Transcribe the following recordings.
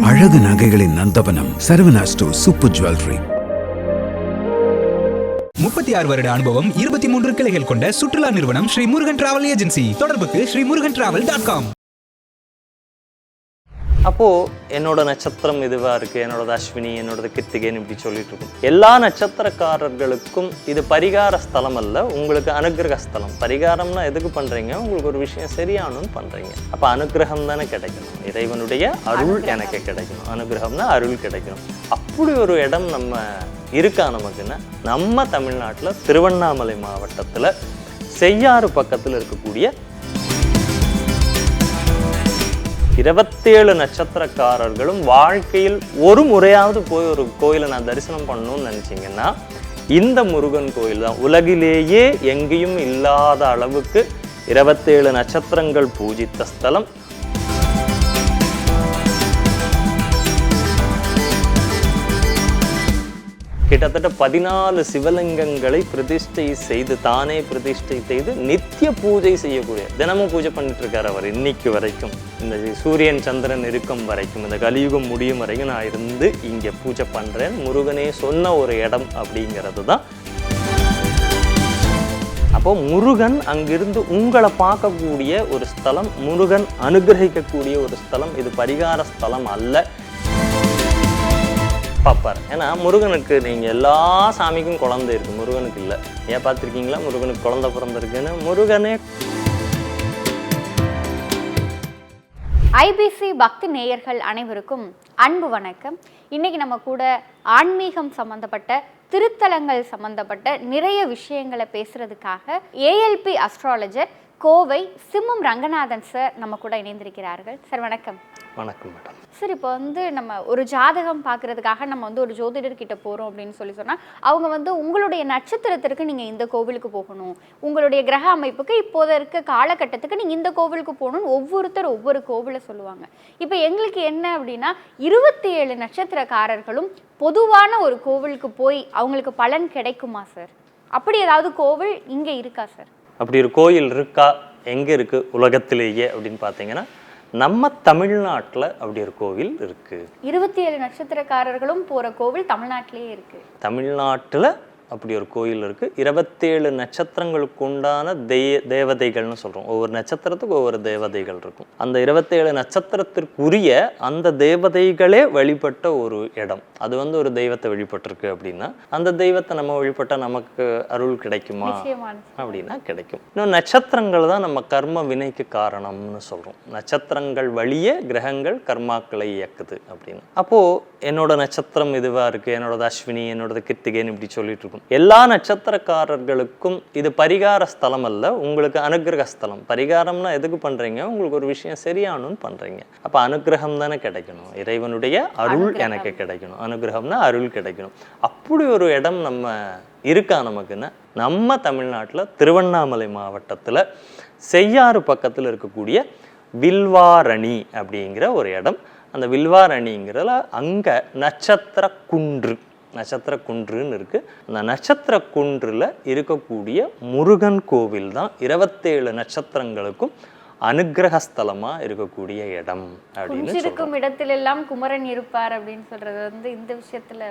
அழகு நகைகளின் நந்தவனம் Saravana super jewellery. முப்பத்தி ஆறு வருட அனுபவம் இருபத்தி மூன்று கிளைகள் கொண்ட சுற்றுலா நிறுவனம் ஸ்ரீ முருகன் டிராவல் ஏஜென்சி. தொடர்புக்கு Sri Murugan travel dot com. அப்போது என்னோட நட்சத்திரம் இதுவாக இருக்குது என்னோடது அஸ்வினி என்னோடது கிருத்திகேன்னு இப்படி சொல்லிட்டு இருக்கும் எல்லா நட்சத்திரக்காரர்களுக்கும் இது பரிகார ஸ்தலம் அல்ல உங்களுக்கு அனுகிரக ஸ்தலம். பரிகாரம்னா எதுக்கு பண்ணுறீங்க உங்களுக்கு ஒரு விஷயம் சரியானும் பண்ணுறீங்க அப்போ அனுகிரகம் தானே கிடைக்கணும். இறைவனுடைய அருள் எனக்கு கிடைக்கணும். அனுகிரகம்னா அருள் கிடைக்கணும். அப்படி ஒரு இடம் நம்ம இருக்கா நமக்குன்னா நம்ம தமிழ்நாட்டில் திருவண்ணாமலை மாவட்டத்தில் செய்யாறு பக்கத்தில் இருக்கக்கூடிய இருபத்தேழு நட்சத்திரக்காரர்களும் வாழ்க்கையில் ஒரு முறையாவது போய் ஒரு கோயிலை நான் தரிசனம் பண்ணணும்னு நினச்சிங்கன்னா இந்த முருகன் கோயில் தான். உலகிலேயே எங்கேயும் இல்லாத அளவுக்கு இருபத்தேழு நட்சத்திரங்கள் பூஜித்த ஸ்தலம். கிட்டத்தட்ட பதினாலு சிவலிங்கங்களை பிரதிஷ்டை செய்து தானே பிரதிஷ்டை செய்து நித்திய பூஜை செய்யக்கூடிய தினமும் பூஜை பண்ணிட்டு இருக்காரு அவர் இன்னைக்கு வரைக்கும். இந்த சூரியன் சந்திரன் இருக்கும் வரைக்கும் இந்த கலியுகம் முடியும் வரைக்கும் நான் இருந்து இங்கே பூஜை பண்ணுறேன் முருகனே சொன்ன ஒரு இடம் அப்படிங்கிறது தான். அப்போ முருகன் அங்கிருந்து உங்களை பார்க்கக்கூடிய ஒரு ஸ்தலம் முருகன் அனுகிரகிக்கக்கூடிய ஒரு ஸ்தலம் இது பரிகார ஸ்தலம் அல்ல. பார்ப்பார். ஏன்னா முருகனுக்கு நீங்கள் எல்லா சாமிக்கும் குழந்தை இருக்குது முருகனுக்கு இல்லை. ஏன் பார்த்துருக்கீங்களா? முருகனுக்கு குழந்த பிறந்திருக்குன்னு. முருகனே. ஐபிசி பக்தி நேயர்கள் அனைவருக்கும் அன்பு வணக்கம். இன்றைக்கி நம்ம கூட ஆன்மீகம் சம்மந்தப்பட்ட திருத்தலங்கள் சம்மந்தப்பட்ட நிறைய விஷயங்களை பேசுகிறதுக்காக ஏஎல்பி அஸ்ட்ராலஜர் கோவை சிம்மம் ரங்கநாதன் சார் நம்ம கூட இணைந்திருக்கிறார்கள். சார் வணக்கம். வணக்கம் மேடம். சார் இப்போ வந்து நம்ம ஒரு ஜாதகம் பார்க்கறதுக்காக நம்ம வந்து ஒரு ஜோதிடர்கிட்ட போகிறோம் அப்படின்னு சொல்லி சொன்னால் அவங்க வந்து உங்களுடைய நட்சத்திரத்திற்கு நீங்கள் இந்த கோவிலுக்கு போகணும். உங்களுடைய கிரக அமைப்புக்கு இப்போது இருக்க காலகட்டத்துக்கு நீங்கள் இந்த கோவிலுக்கு போகணும்னு ஒவ்வொருத்தர் ஒவ்வொரு கோவிலை சொல்லுவாங்க. இப்போ எங்களுக்கு என்ன அப்படின்னா இருபத்தி ஏழு நட்சத்திரக்காரர்களும் பொதுவான ஒரு கோவிலுக்கு போய் அவங்களுக்கு பலன் கிடைக்குமா சார்? அப்படி ஏதாவது கோவில் இங்கே இருக்கா சார்? அப்படி ஒரு கோயில் இருக்கா? எங்கே இருக்குது உலகத்திலேயே அப்படின்னு பார்த்தீங்கன்னா நம்ம தமிழ்நாட்டில் அப்படி ஒரு கோவில் இருக்குது இருபத்தி ஏழு நட்சத்திரக்காரர்களும் போகிற கோவில் தமிழ்நாட்டிலேயே இருக்குது தமிழ்நாட்டில் அப்படி ஒரு கோயில் இருக்குது இருபத்தேழு நட்சத்திரங்களுக்கு உண்டான தெய் தேவதைகள்னு சொல்கிறோம் ஒவ்வொரு நட்சத்திரத்துக்கு ஒவ்வொரு தேவதைகள் இருக்கும். அந்த இருபத்தேழு நட்சத்திரத்திற்குரிய அந்த தேவதைகளே வழிபட்ட ஒரு இடம். அது வந்து ஒரு தெய்வத்தை வழிபட்டிருக்கு அப்படின்னா அந்த தெய்வத்தை நம்ம வழிபட்டால் நமக்கு அருள் கிடைக்குமா? அப்படின்னா கிடைக்கும். இன்னும் நட்சத்திரங்கள் தான் நம்ம கர்ம வினைக்கு காரணம்னு சொல்கிறோம் நட்சத்திரங்கள் வழியே கிரகங்கள் கர்மாக்களை இயக்குது அப்படின்னு. அப்போது என்னோட நட்சத்திரம் இதுவாக இருக்குது என்னோடது அஸ்வினி என்னோடது கிருத்திகேன்னு இப்படி சொல்லிட்டு இருக்கும். எல்லா நட்சத்திரக்காரர்களுக்கும் இது பரிகார ஸ்தலம் அல்ல உங்களுக்கு அனுகிரக ஸ்தலம். பரிகாரம்னா எதுக்கு பண்ணுறீங்க உங்களுக்கு ஒரு விஷயம் சரியானும் பண்ணுறீங்க அப்போ அனுகிரகம் தானே கிடைக்கணும். இறைவனுடைய அருள் எனக்கு கிடைக்கணும். அனுகிரகம்னா அருள் கிடைக்கணும். அப்படி ஒரு இடம் நம்ம இருக்கா நமக்குன்னா நம்ம தமிழ்நாட்டில் திருவண்ணாமலை மாவட்டத்தில் செய்யாறு பக்கத்தில் இருக்கக்கூடிய வில்வாரணி அப்படிங்கிற ஒரு இடம். அந்த வில்வாரணிங்கிறதுல அங்கே நட்சத்திர குன்று நட்சத்திர குன்றுன்னு இருக்குது அந்த நட்சத்திர குன்றில் இருக்கக்கூடிய முருகன் கோவில் தான் இருபத்தேழு நட்சத்திரங்களுக்கும் அனுகிரகஸ்தலமாக இருக்கக்கூடிய இடம் அப்படின்னு குஞ்சிருக்கும் இடத்திலெல்லாம் குமரன் இருப்பார் அப்படின்னு சொல்றது வந்து இந்த விஷயத்துல.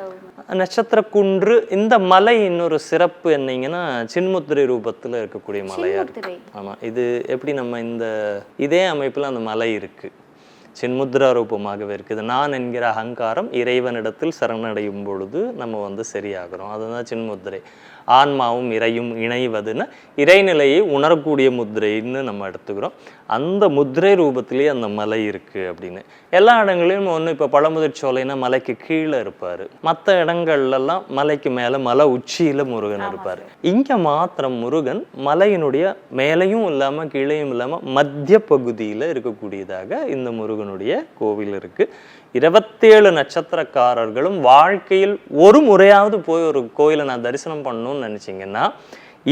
நட்சத்திர குன்று இந்த மலை இன்னொரு சிறப்பு என்னங்கன்னா சின்முத்திரை ரூபத்தில் இருக்கக்கூடிய மலையா இருக்கு. ஆமா இது எப்படி நம்ம இந்த இதே அமைப்புல அந்த மலை இருக்கு சின்முத்ரா ரூபமாகவே இருக்குது. நான் என்கிற அகங்காரம் இறைவனிடத்தில் சரணடையும் பொழுது நம்ம வந்து சரியாகிறோம். அதுதான் சின்முத்திரை ஆன்மாவும் இறையும் இணைவதுன்னு இறைநிலையை உணரக்கூடிய முத்திரைன்னு நம்ம எடுத்துக்கிறோம். அந்த முத்திரை ரூபத்திலேயே அந்த மலை இருக்குது அப்படின்னு. எல்லா இடங்களையும் ஒன்று இப்போ பழமுதிர் சோலைன்னா மலைக்கு கீழே இருப்பார். மற்ற இடங்கள்லாம் மலைக்கு மேலே மலை உச்சியில் முருகன் இருப்பார். இங்கே மாத்திரம் முருகன் மலையினுடைய மேலேயும் இல்லாமல் கீழேயும் இல்லாமல் மத்திய பகுதியில் இருக்கக்கூடியதாக இந்த முருகனுடைய கோவில் இருக்குது இருபத்தேழு நட்சத்திரக்காரர்களும் வாழ்க்கையில் ஒரு முறையாவது போய் ஒரு கோயிலை நான் தரிசனம் பண்ணணும்னு நினச்சிங்கன்னா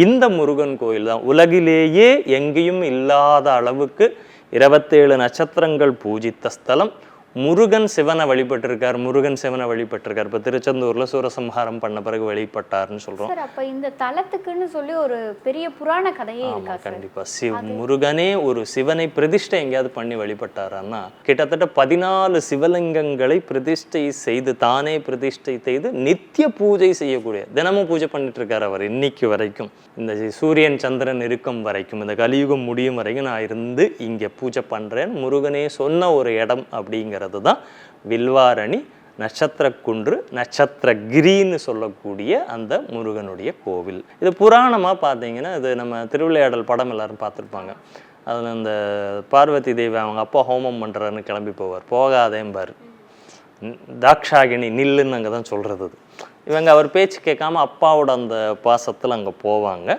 இந்த முருகன் கோயில் தான். உலகிலேயே எங்கேயும் இல்லாத அளவுக்கு இருபத்தேழு நட்சத்திரங்கள் பூஜித்த ஸ்தலம். முருகன் சிவனை வழிபட்டிருக்கார் முருகன் சிவனை வழிபட்டிருக்கார். இப்போ திருச்செந்தூர்ல சூரசம்ஹாரம் பண்ண பிறகு வழிபட்டார்னு சொல்றோம். சார் அப்ப இந்த தலத்துக்குன்னு சொல்லி ஒரு பெரிய புராண கதையே இருக்கா சார்? கண்டிப்பா. சிவ முருகனே ஒரு சிவனை பிரதிஷ்டை எங்கேயாவது பண்ணி வழிபட்டாரான்னா கிட்டத்தட்ட பதினாலு சிவலிங்கங்களை பிரதிஷ்டை செய்து தானே பிரதிஷ்டை செய்து நித்திய பூஜை செய்யக்கூடிய தினமும் பூஜை பண்ணிட்டு இருக்காரு அவர் இன்னைக்கு வரைக்கும். இந்த சூரியன் சந்திரன் இருக்கும் வரைக்கும் இந்த கலியுகம் முடியும் வரைக்கும் நான் இருந்து இங்க பூஜை பண்றேன். முருகனே சொன்ன ஒரு இடம் அப்படிங்கிறது தான் வில்வாரணி நட்சத்திரக்குன்று நட்சத்திரகிரின்னு சொல்லக்கூடிய அந்த முருகனுடைய கோவில். இது புராணமாக பார்த்தீங்கன்னா இது நம்ம திருவிளையாடல் படம் எல்லாரும் பார்த்துருப்பாங்க. அதில் இந்த பார்வதி தேவி அவங்க அப்பா ஹோமம் பண்ணுறாருன்னு கிளம்பி போவார். போகாதேம்பார் தாக்ஷாகினி நில்லுன்னு அங்கே தான் சொல்கிறது அது. இவங்க அவர் பேச்சு கேட்காம அப்பாவோட அந்த பாசத்தில் அங்கே போவாங்க.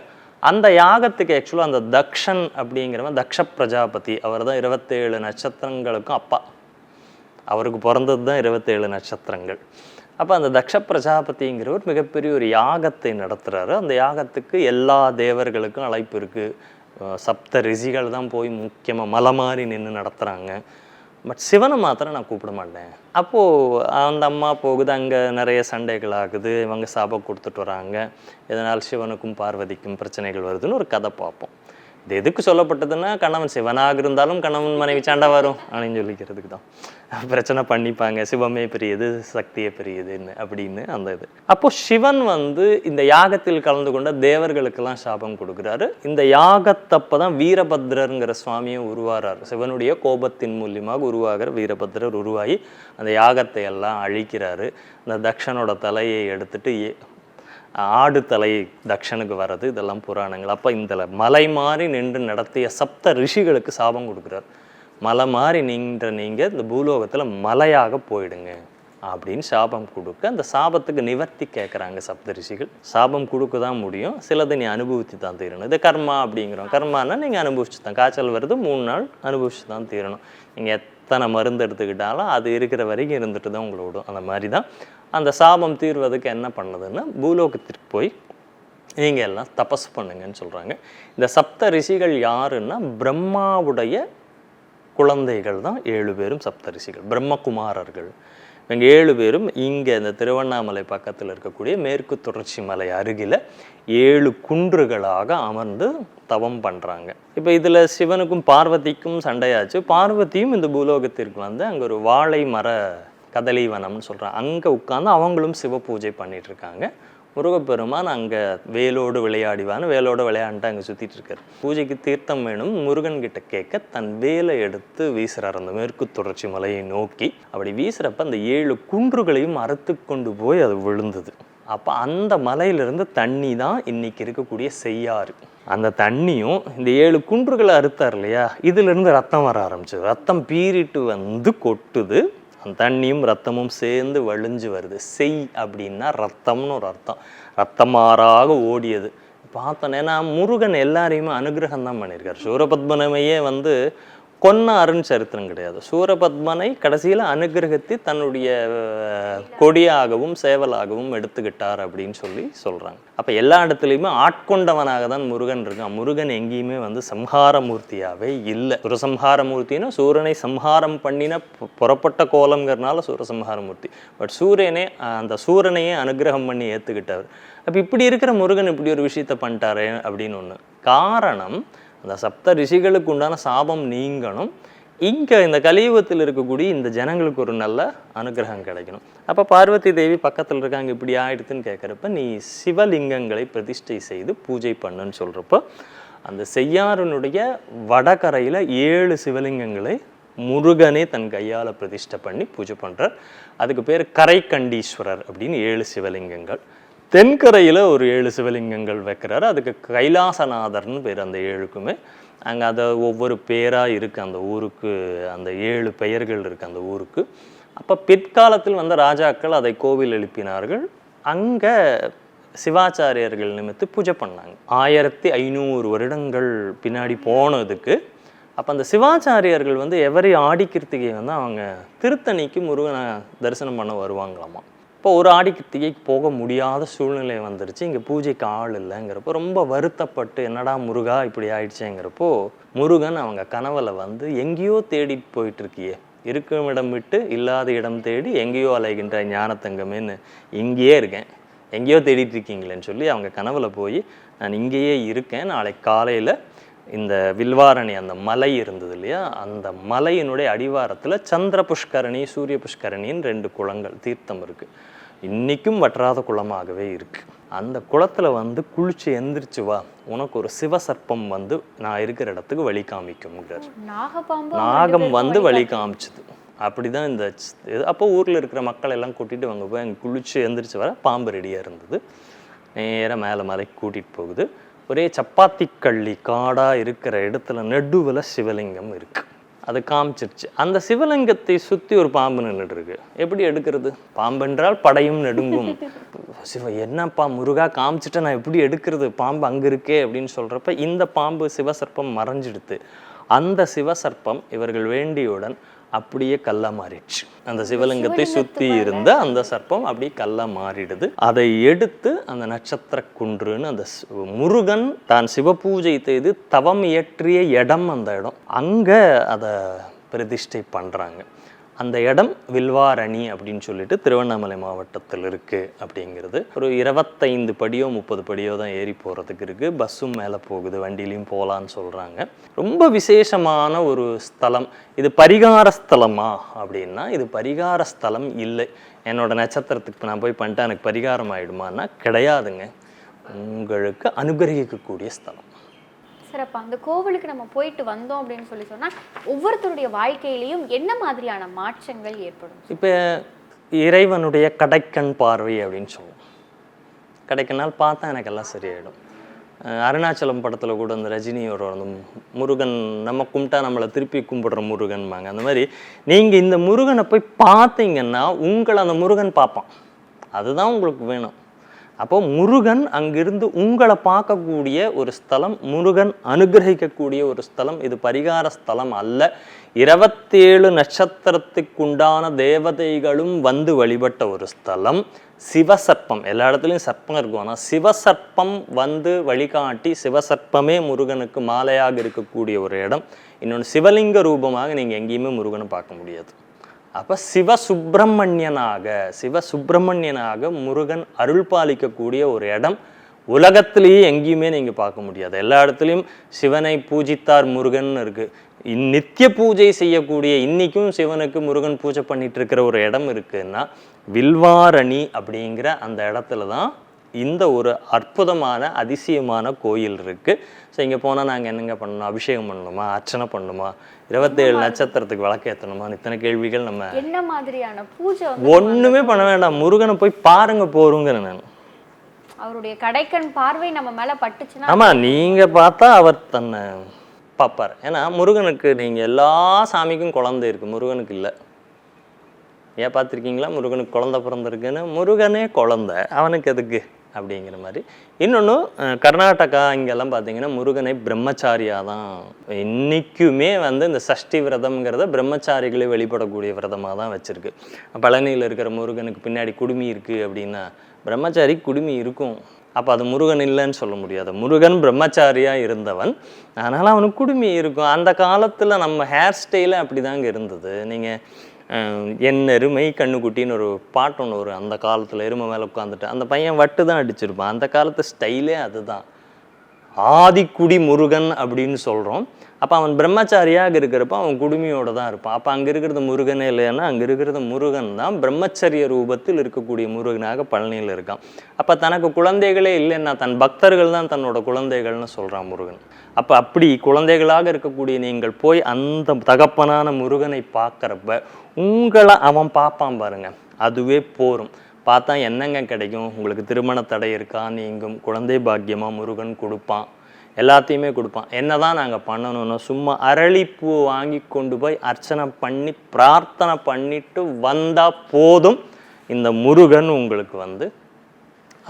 அந்த யாகத்துக்கு ஆக்சுவலாக அந்த தக்ஷன் அப்படிங்கிறவன் தக்ஷ பிரஜாபதி. அவர் தான் இருபத்தேழு நட்சத்திரங்களுக்கும் அப்பா. அவருக்கு பிறந்தது தான் இருபத்தேழு நட்சத்திரங்கள். அப்போ அந்த தக்ஷ பிரஜாபதிங்கிறவர் மிகப்பெரிய ஒரு யாகத்தை நடத்துகிறாரு அந்த யாகத்துக்கு எல்லா தேவர்களுக்கும் அழைப்பு இருக்குது சப்த ரிஷிகள் தான் போய் முக்கியமாக மலை மாறி நின்று நடத்துகிறாங்க பட் சிவனை மாத்திரம் நான் கூப்பிட மாட்டேன். அப்போது அந்த அம்மா போகுது அங்கே நிறைய சண்டைகள் ஆகுது. இவங்க சாபம் கொடுத்துட்டு வராங்க. இதனால் சிவனுக்கும் பார்வதிக்கும் பிரச்சனைகள் வருதுன்னு ஒரு கதை பார்ப்போம். இது எதுக்கு சொல்லப்பட்டதுன்னா கணவன் சிவனாக இருந்தாலும் கணவன் மனைவி சண்டை வரும் அப்படின்னு சொல்லிக்கிறதுக்கு தான். பிரச்சனை பண்ணிப்பாங்க சிவமே பெரியது சக்தியே பெரியதுன்னு அப்படின்னு அந்த இது. அப்போ சிவன் வந்து இந்த யாகத்தில் கலந்து கொண்ட தேவர்களுக்கெல்லாம் சாபம் கொடுக்குறாரு. இந்த யாகத்தப்போ தான் வீரபத்ரருங்கிற சுவாமியும் உருவாகிறார் சிவனுடைய கோபத்தின் மூலியமாக உருவாகிற வீரபத்ரர் உருவாகி அந்த யாகத்தை எல்லாம் அழிக்கிறாரு. அந்த தக்ஷனோட தலையை எடுத்துட்டு ஏ- ஆடு தலை தக்ஷனுக்கு வர்றது இதெல்லாம் புராணங்கள். அப்போ இந்த மலை மாறி நின்று நடத்திய சப்த ரிஷிகளுக்கு சாபம் கொடுக்குறார். மலை மாறி நின்ற நீங்கள் இந்த பூலோகத்தில் மலையாக போயிடுங்க அப்படின்னு சாபம் கொடுக்க அந்த சாபத்துக்கு நிவர்த்தி கேட்குறாங்க சப்த ரிஷிகள். சாபம் கொடுக்க தான் முடியும். சிலதை நீ அனுபவித்து தான் தீரணும். இது கர்மா அப்படிங்கிறோம். கர்மானா நீங்கள் அனுபவிச்சு தான் காய்ச்சல் வருது மூணு நாள் அனுபவிச்சு தான் தீரணும். நீங்கள் எத்தனை மருந்து எடுத்துக்கிட்டாலும் அது இருக்கிற வரைக்கும் இருந்துட்டு தான் உங்களை விடும். அந்த மாதிரி தான். அந்த சாபம் தீர்வதுக்கு என்ன பண்ணுதுன்னா பூலோகத்திற்கு போய் நீங்கள் எல்லாம் தபஸ் பண்ணுங்கன்னு சொல்கிறாங்க இந்த சப்த ரிஷிகள் யாருன்னா பிரம்மாவுடைய குழந்தைகள் தான் ஏழு பேரும் சப்த ரிஷிகள் பிரம்மகுமாரர்கள். இவங்க ஏழு பேரும் இங்கே இந்த திருவண்ணாமலை பக்கத்தில் இருக்கக்கூடிய மேற்கு தொடர்ச்சி மலை அருகில் ஏழு குன்றுகளாக அமர்ந்து தவம் பண்ணுறாங்க இப்போ இதில் சிவனுக்கும் பார்வதிக்கும் சண்டையாச்சு. பார்வதியும் இந்த பூலோகத்திற்கு வந்து அங்கே ஒரு வாழை மர கதலிவனம்னு சொல்கிறாங்க அங்கே உட்காந்து அவங்களும் சிவ பூஜை பண்ணிகிட்ருக்காங்க இருக்காங்க. முருகப்பெருமான் அங்கே வேலோடு விளையாடிவான்னு வேலோடு விளையாண்டுட்டு அங்கே சுற்றிட்டு இருக்காரு. பூஜைக்கு தீர்த்தம் வேணும். முருகன் கிட்ட கேட்க தன் வேலை எடுத்து வீசுறார். அந்த மேற்கு தொடர்ச்சி மலையை நோக்கி. அப்படி வீசுறப்ப அந்த ஏழு குன்றுகளையும் அறுத்து கொண்டு போய் அது விழுந்தது. அப்போ அந்த மலையிலிருந்து தண்ணி தான் இன்னைக்கு இருக்கக்கூடிய செய்யாறு. அந்த தண்ணியும் இந்த ஏழு குன்றுகளை அறுத்தார் இல்லையா? இதிலிருந்து ரத்தம் வர ஆரம்பிச்சது. ரத்தம் பீறிட்டு வந்து கொட்டுது. அந்த தண்ணியும் ரத்தமும் சேர்ந்து வழிஞ்சு வருது. செய் அப்படின்னா ரத்தம்னு ஒரு அர்த்தம். ரத்தமாறாக ஓடியது. பார்த்தோன்னே முருகன் எல்லாரையுமே அனுகிரகம் தான் பண்ணியிருக்காரு. சூரபத்மனமையே வந்து கொன்ன அருண் சரித்திரம் கிடையாது. சூரபத்மனை கடைசியில் அனுகிரகத்தி தன்னுடைய கொடியாகவும் சேவலாகவும் எடுத்துக்கிட்டார் அப்படின்னு சொல்லி சொல்கிறாங்க அப்போ எல்லா இடத்துலையுமே ஆட்கொண்டவனாக தான் முருகன் இருக்கான். முருகன் எங்கேயுமே வந்து சம்ஹாரமூர்த்தியாகவே இல்லை. சுரசம்ஹாரமூர்த்தினா சூரனை சம்ஹாரம் பண்ணின புறப்பட்ட புறப்பட்ட சூரசம்ஹார சூரசம்ஹாரமூர்த்தி. பட் சூரியனே அந்த சூரனையே அனுகிரகம் பண்ணி ஏற்றுக்கிட்டார் அப்போ இப்படி இருக்கிற முருகன் இப்படி ஒரு விஷயத்த பண்ணிட்டாரே அப்படின்னு ஒன்று காரணம் அந்த சப்த ரிஷிகளுக்கு உண்டான சாபம் நீங்கணும். இங்கே இந்த கலியுகத்தில் இருக்கக்கூடிய இந்த ஜனங்களுக்கு ஒரு நல்ல அனுகிரகம் கிடைக்கணும். அப்போ பார்வதி தேவி பக்கத்தில் இருக்காங்க இப்படி ஆயிடுதுன்னு கேட்குறப்ப நீ சிவலிங்கங்களை பிரதிஷ்டை செய்து பூஜை பண்ணுன்னு சொல்கிறப்போ அந்த செய்யாறனுடைய வடகரையில் ஏழு சிவலிங்கங்களை முருகனே தன் கையால் பிரதிஷ்டை பண்ணி பூஜை பண்ணுறார் அதுக்கு பேர் கரைக்கண்டீஸ்வரர் அப்படின்னு ஏழு சிவலிங்கங்கள். தென்கரையில் ஒரு ஏழு சிவலிங்கங்கள் வைக்கிறாரு. அதுக்கு கைலாசநாதர்னு பேர் அந்த ஏழுக்குமே. அங்கே அதை ஒவ்வொரு பேராக இருக்குது அந்த ஊருக்கு அந்த ஏழு பெயர்கள் இருக்குது அந்த ஊருக்கு. அப்போ பிற்காலத்தில் வந்த ராஜாக்கள் அதை கோவில் எழுப்பினார்கள். அங்கே சிவாச்சாரியர்கள் நிமித்து பூஜை பண்ணாங்க. ஆயிரத்தி ஐநூறு வருடங்கள் பின்னாடி போனதுக்கு அப்போ அந்த சிவாச்சாரியர்கள் வந்து எவரி ஆடிக்கிருத்திகை வந்து அவங்க திருத்தணிக்கு முருகனை தரிசனம் பண்ண வருவாங்களாமா? இப்போ ஒரு ஆடிக்கிருத்திகைக்கு போக முடியாத சூழ்நிலை வந்துருச்சு. இங்கே பூஜைக்கு ஆள் இல்லைங்கிறப்போ ரொம்ப வருத்தப்பட்டு என்னடா முருகா இப்படி ஆயிடுச்சேங்கிறப்போ முருகன் அவங்க கனவுல வந்து எங்கேயோ தேடிட்டு போயிட்டு இருக்கியே இருக்கும் இடம் விட்டு இல்லாத இடம் தேடி எங்கேயோ அலைகின்ற ஞானத்தங்கமேன்னு இங்கேயே இருக்கேன். எங்கேயோ தேடிட்டு இருக்கீங்களேன்னு சொல்லி அவங்க கனவுல போய் நான் இங்கேயே இருக்கேன். நாளை காலையில் இந்த வில்வாரணி அந்த மலை இருந்தது இல்லையா? அந்த மலையினுடைய அடிவாரத்தில் சந்திர புஷ்கரணி சூரிய புஷ்கரணின்னு ரெண்டு குளங்கள் தீர்த்தம் இருக்கு. இன்னைக்கும் வற்றாத குளமாகவே இருக்கு. அந்த குளத்துல வந்து குளிச்சு எந்திரிச்சு வா. உனக்கு ஒரு சிவசர்ப்பம் வந்து நான் இருக்கிற இடத்துக்கு வழி காமிக்கும்ங்கிறார். நாகம் வந்து வழி காமிச்சுது. அப்படிதான் இந்த ச்- இது அப்போ ஊர்ல இருக்கிற மக்கள் எல்லாம் கூட்டிட்டு அங்க போய் அங்க குளிச்சு எந்திரிச்சு வர பாம்பு ரெடியா இருந்தது. நேரா மேலே மலைக்கு கூட்டிட்டு போகுது. ஒரே சப்பாத்தி கள்ளி காடாக இருக்கிற இடத்துல நடுவில் சிவலிங்கம் இருக்குது அது காமிச்சிருச்சு. அந்த சிவலிங்கத்தை சுற்றி ஒரு பாம்பு நின்றுட்டு இருக்கு எப்படி எடுக்கிறது? பாம்பென்றால் படையும் நெடுங்கும். சிவ என்னப்பா முருகா காமிச்சிட்டு நான் எப்படி எடுக்கிறது? பாம்பு அங்கே இருக்கே அப்படின்னு சொல்கிறப்ப இந்த பாம்பு சிவசர்ப்பம் மறைஞ்சிடுத்து. அந்த சிவசர்ப்பம் இவர்கள் வேண்டியவுடன் அப்படியே கல்லா மாறிடுச்சு. அந்த சிவலிங்கத்தை சுத்தி இருந்த அந்த சர்ப்பம் அப்படியே கல்லா மாறிடுது. அதை எடுத்து அந்த நட்சத்திர குன்றுன்னு அந்த முருகன் தான் சிவபூஜை செய்து தவம் இயற்றிய இடம் அந்த இடம். அங்க அதை பிரதிஷ்டை பண்றாங்க. அந்த இடம் வில்வாரணி அப்படின்னு சொல்லிட்டு திருவண்ணாமலை மாவட்டத்தில் இருக்குது அப்படிங்கிறது. ஒரு இருபத்தைந்து படியோ முப்பது படியோ தான் ஏறி போகிறதுக்கு இருக்குது பஸ்ஸும் மேலே போகுது வண்டியிலையும் போகலான்னு சொல்கிறாங்க ரொம்ப விசேஷமான ஒரு ஸ்தலம். இது பரிகார ஸ்தலமா அப்படின்னா இது பரிகார ஸ்தலம் இல்லை. என்னோட நட்சத்திரத்துக்கு நான் போய் பண்ணிட்டு எனக்கு பரிகாரம் ஆகிடுமான்னா கிடையாதுங்க. உங்களுக்கு அனுகிரகிக்கக்கூடிய ஸ்தலம். சார் அந்த கோவிலுக்கு நம்ம போயிட்டு வந்தோம் அப்படின்னு சொல்லி சொன்னால் ஒவ்வொருத்தருடைய வாழ்க்கையிலையும் என்ன மாதிரியான மாற்றங்கள் ஏற்படும்? இப்போ இறைவனுடைய கடைக்கண் பார்வை அப்படின்னு சொல்லுவோம். கடைக்கண்ணால் பார்த்தா எனக்கு எல்லாம் சரியாயிடும் அருணாச்சலம் படத்தில் கூட அந்த ரஜினியோட அந்த முருகன் நம்ம கும்பிட்டா நம்மளை திருப்பி கும்பிடுற முருகன்பாங்க. அந்த மாதிரி நீங்கள் இந்த முருகனை போய் பார்த்தீங்கன்னா உங்களை அந்த முருகன் பார்ப்பான். அதுதான் உங்களுக்கு வேணும். அப்போ முருகன் அங்கிருந்து உங்களை பார்க்கக்கூடிய ஒரு ஸ்தலம் முருகன் அனுகிரகிக்கக்கூடிய ஒரு ஸ்தலம் இது பரிகார ஸ்தலம் அல்ல. இருபத்தேழு நட்சத்திரத்துக்குண்டான தேவதைகளும் வந்து வழிபட்ட ஒரு ஸ்தலம் சிவசர்ப்பம். எல்லா இடத்துலையும் சர்ப்பம் இருக்கும். ஆனால் சிவசர்ப்பம் வந்து வழிகாட்டி சிவசர்ப்பமே முருகனுக்கு மாலையாக இருக்கக்கூடிய ஒரு இடம். இன்னொன்று சிவலிங்க ரூபமாக நீங்கள் எங்கேயுமே முருகனை பார்க்க முடியாது. அப்போ சிவசுப்பிரமணியனாக சிவசுப்பிரமணியனாக முருகன் அருள் பாலிக்கக்கூடிய ஒரு இடம் உலகத்திலேயே எங்கேயுமே நீங்கள் பார்க்க முடியாது. எல்லா இடத்துலையும் சிவனை பூஜித்தார் முருகன் இருக்குது நித்திய பூஜை செய்யக்கூடிய இன்றைக்கும் சிவனுக்கு முருகன் பூஜை பண்ணிகிட்டு இருக்கிற ஒரு இடம் இருக்குன்னா வில்வாரணி அப்படிங்கிற அந்த இடத்துல தான் இந்த ஒரு அற்புதமான அதிசயமான கோயில் இருக்கு. ஸோ இங்கே போனால் நாங்கள் என்னங்க பண்ணணும்? அபிஷேகம் பண்ணணுமா? அர்ச்சனை பண்ணணுமா? இருபத்தேழு நட்சத்திரத்துக்கு விளக்கேற்றணுமா இத்தனை கேள்விகள் நம்ம என்ன மாதிரியான பூஜை ஒண்ணுமே பண்ண வேண்டாம். முருகனை போய் பாருங்க போருங்கிறேன் நான். அவருடைய கடைக்கண் பார்வை நம்ம மேல பட்டுச்சுன்னா ஆமா நீங்க பார்த்தா அவர் தன்னை பார்ப்பார். ஏன்னா முருகனுக்கு நீங்க எல்லா சாமிக்கும் குழந்தை இருக்கு. முருகனுக்கு இல்லை. ஏன் பார்த்துருக்கீங்களா? முருகனுக்கு குழந்தை பிறந்திருக்குன்னு. முருகனே குழந்தை. அவனுக்கு எதுக்கு? அப்படிங்கிற மாதிரி. இன்னொன்று கர்நாடகா இங்கெல்லாம் பார்த்தீங்கன்னா முருகனை பிரம்மச்சாரியாக தான் இன்னைக்குமே வந்து இந்த சஷ்டி விரதம்ங்கிறத பிரம்மச்சாரிகளே வெளிப்படக்கூடிய விரதமாக தான் வச்சுருக்கு. பழனியில் இருக்கிற முருகனுக்கு பின்னாடி குடுமி இருக்குது அப்படின்னா பிரம்மச்சாரி குடுமி இருக்கும். அப்போ அது முருகன் இல்லைன்னு சொல்ல முடியாது. முருகன் பிரம்மச்சாரியாக இருந்தவன். அதனால் அவனுக்கு குடுமி இருக்கும். அந்த காலத்தில் நம்ம ஹேர் ஸ்டைலும் அப்படி தாங்க இருந்தது. நீங்கள் என் எருமை கண்ணுக்குட்டின்னு ஒரு பாட்டு ஒன்று வரும். அந்த காலத்தில் எருமை மேலே உட்காந்துட்டு அந்த பையன் வட்டு தான் அடிச்சிருப்பான். அந்த காலத்து ஸ்டைலே அதுதான். ஆதிக்குடி முருகன் அப்படின்னு சொல்கிறோம் அப்போ அவன் பிரம்மச்சாரியாக இருக்கிறப்ப அவன் குடுமியோட தான் இருப்பான். அப்போ அங்கே இருக்கிறது முருகனே இல்லைன்னா அங்கே இருக்கிறது முருகன் தான் பிரம்மச்சரிய ரூபத்தில் இருக்கக்கூடிய முருகனாக பழனியில் இருக்கான். அப்போ தனக்கு குழந்தைகளே இல்லைன்னா தன் பக்தர்கள் தான் தன்னோட குழந்தைகள்னு சொல்கிறான் முருகன். அப்போ அப்படி குழந்தைகளாக இருக்கக்கூடிய நீங்கள் போய் அந்த தகப்பனான முருகனை பார்க்குறப்ப உங்களை அவன் பார்ப்பான் பாருங்க. அதுவே போரும். பார்த்தா என்னங்க கிடைக்கும்? உங்களுக்கு திருமண தடை இருக்கா? நீங்கும். குழந்தை பாக்கியமாக முருகன் கொடுப்பான். எல்லாத்தையுமே கொடுப்பான். என்னதான் நாங்கள் பண்ணணும்னா சும்மா அரளிப்பூ வாங்கி கொண்டு போய் அர்ச்சனை பண்ணி பிரார்த்தனை பண்ணிட்டு வந்தால் போதும். இந்த முருகன் உங்களுக்கு வந்து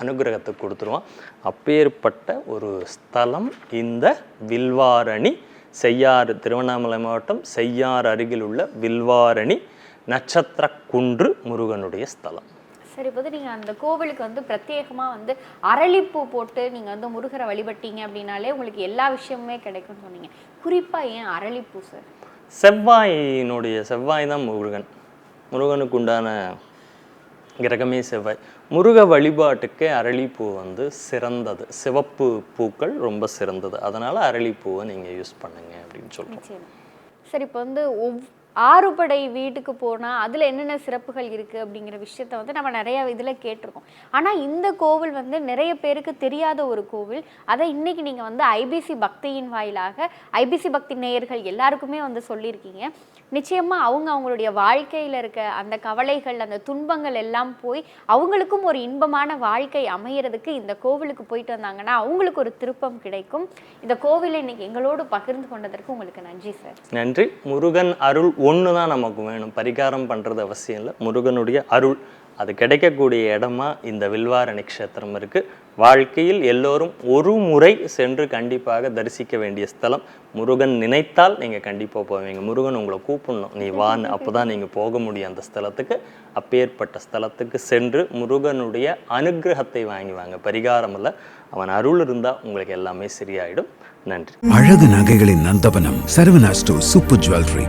அனுகிரகத்தை கொடுத்துருவான். அப்பேற்பட்ட ஒரு ஸ்தலம் இந்த வில்வாரணி செய்யாறு திருவண்ணாமலை மாவட்டம் செய்யாறு அருகில் உள்ள வில்வாரணி நட்சத்திர குன்று முருகனுடைய ஸ்தலம். சரி இப்போ வந்து நீங்க அந்த கோவிலுக்கு வந்து பிரத்யேகமா வந்து அரளிப்பூ போட்டு நீங்க வந்து முருகரை வழிபட்டீங்க அப்படின்னாலே உங்களுக்கு எல்லா விஷயமுமே கிடைக்கும்னு சொன்னீங்க. குறிப்பா ஏன் அரளிப்பூ சார்? செவ்வாயினுடைய செவ்வாய் தான் முருகன். முருகனுக்கு உண்டான கிரகமே செவ்வாய். முருக வழிபாட்டுக்கு அரளிப்பூ வந்து சிறந்தது. சிவப்பு பூக்கள் ரொம்ப சிறந்தது. அதனால் அரளிப்பூவை நீங்கள் யூஸ் பண்ணுங்க அப்படின்னு சொல்கிறோம் சரி இப்போ வந்து ஒவ் ஆறுபடை வீட்டுக்கு போனால் அதில் என்னென்ன சிறப்புகள் இருக்குது அப்படிங்கிற விஷயத்த வந்து நம்ம நிறைய இதில் கேட்டிருக்கோம். ஆனால் இந்த கோவில் வந்து நிறைய பேருக்கு தெரியாத ஒரு கோவில். அதை இன்னைக்கு நீங்கள் வந்து ஐபிசி பக்தியின் வாயிலாக ஐபிசி பக்தி நேயர்கள் எல்லாருக்குமே வந்து சொல்லியிருக்கீங்க. நிச்சயமாக அவங்க அவங்களுடைய வாழ்க்கையில் இருக்க அந்த கவலைகள் அந்த துன்பங்கள் எல்லாம் போய் அவங்களுக்கும் ஒரு இன்பமான வாழ்க்கை அமையறதுக்கு இந்த கோவிலுக்கு போயிட்டு வந்தாங்கன்னா அவங்களுக்கு ஒரு திருப்பம் கிடைக்கும். இந்த கோவிலை இன்னைக்கு எங்களோடு பகிர்ந்து கொண்டதற்கு உங்களுக்கு நன்றி சார். நன்றி. முருகன் அருள் ஒன்று தான் நமக்கு வேணும். பரிகாரம் பண்ணுறது அவசியம் இல்லை. முருகனுடைய அருள். அது கிடைக்கக்கூடிய இடமா இந்த வில்வாரணி க்ஷேத்திரம் இருக்குது வாழ்க்கையில் எல்லோரும் ஒரு முறை சென்று கண்டிப்பாக தரிசிக்க வேண்டிய ஸ்தலம். முருகன் நினைத்தால் நீங்கள் கண்டிப்பாக போவீங்க. முருகன் உங்களை கூப்பிடணும். நீ வான்னு. அப்போ தான் நீங்கள் போக முடியும் அந்த ஸ்தலத்துக்கு. அப்பேற்பட்ட ஸ்தலத்துக்கு சென்று முருகனுடைய அனுக்கிரகத்தை வாங்கி வாங்க. பரிகாரம் இல்லை. அவன் அருள் இருந்தால் உங்களுக்கு எல்லாமே சரியாயிடும். நன்றி. அழகு நகைகளின் நந்தவனம் சரவணாஸ்டோ சூப்பர் ஜுவல்லரி.